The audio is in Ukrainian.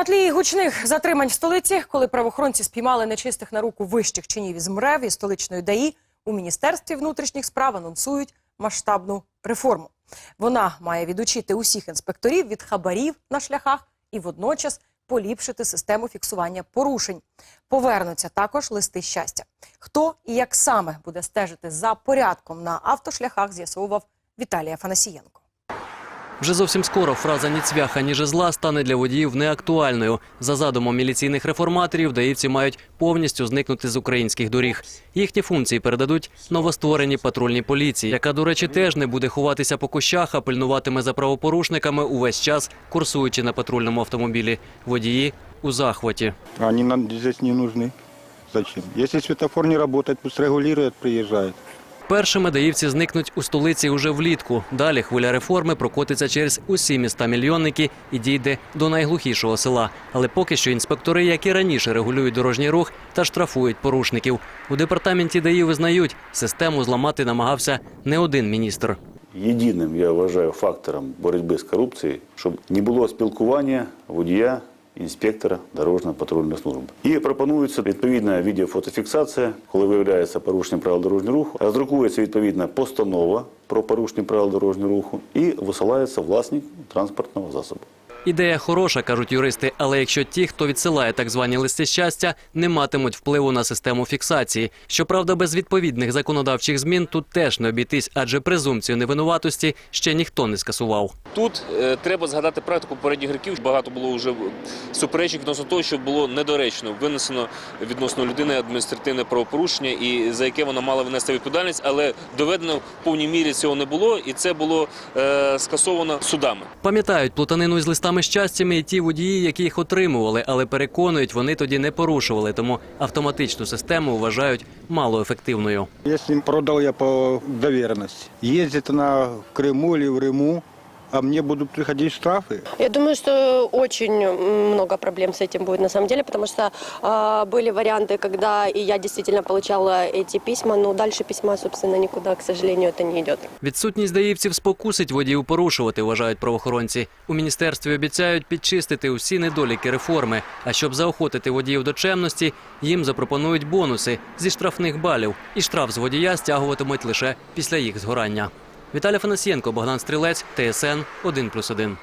На тлі гучних затримань в столиці, коли правоохоронці спіймали нечистих на руку вищих чинів із МРЕВ і столичної ДАІ, у Міністерстві внутрішніх справ анонсують масштабну реформу. Вона має відучити усіх інспекторів від хабарів на шляхах і водночас поліпшити систему фіксування порушень. Повернуться також листи щастя. Хто і як саме буде стежити за порядком на автошляхах, з'ясовував Віталій Афанасієнко. Вже зовсім скоро фраза «ні цвяха, ні жезла» стане для водіїв неактуальною. За задумом міліційних реформаторів, даївці мають повністю зникнути з українських доріг. Їхні функції передадуть новоствореній патрульній поліції, яка, до речі, теж не буде ховатися по кущах, а пильнуватиме за правопорушниками увесь час, курсуючи на патрульному автомобілі. Водії у захваті. Они нам здесь не нужны. Зачем? Если светофор не работает, пусть регулирует, приезжает. Першими даївці зникнуть у столиці уже влітку. Далі хвиля реформи прокотиться через усі міста мільйонники і дійде до найглухішого села. Але поки що інспектори, як і раніше, регулюють дорожній рух та штрафують порушників. У департаменті ДАІ визнають, систему зламати намагався не один міністр. Єдиним, я вважаю, фактором боротьби з корупцією, щоб не було спілкування водія, інспектора дорожньої патрульної служби. І пропонується відповідна відеофотофіксація, коли виявляється порушення правил дорожнього руху, роздрукується відповідна постанова про порушення правил дорожнього руху і висилається власник транспортного засобу. Ідея хороша, кажуть юристи, але якщо ті, хто відсилає так звані листи щастя, не матимуть впливу на систему фіксації. Щоправда, без відповідних законодавчих змін тут теж не обійтись, адже презумпцію невинуватості ще ніхто не скасував. Тут е, треба згадати практику попередніх років. Багато було вже суперечок відносно того, що було недоречно винесено відносно людини адміністративне правопорушення, і за яке вона мала винести відповідальність, але доведено в повній мірі цього не було, і це було е, скасовано судами. Пам'ятають плутанину із листами щастями і ті водії, які їх отримували, але переконують, вони тоді не порушували, тому автоматичну систему вважають малоефективною. Я з ним продав я по довіреності. Їздити на Криму чи в Риму, а мне будут приходить штрафы. Я думаю, что очень много проблем с этим будет на самом деле, потому что э, были варианты, когда и я действительно получала эти письма, но дальше письма, собственно, никуда, к сожалению, это не идет. Відсутність даївців спокусить водіїв порушувати, вважають правоохоронці. У міністерстві обіцяють підчистити усі недоліки реформи. А щоб заохотити водіїв до чемності, їм запропонують бонуси зі штрафних балів. І штраф з водія стягуватимуть лише після їх згорання. Віталій Фанасієнко, Богдан Стрілець, ТСН 1+,1.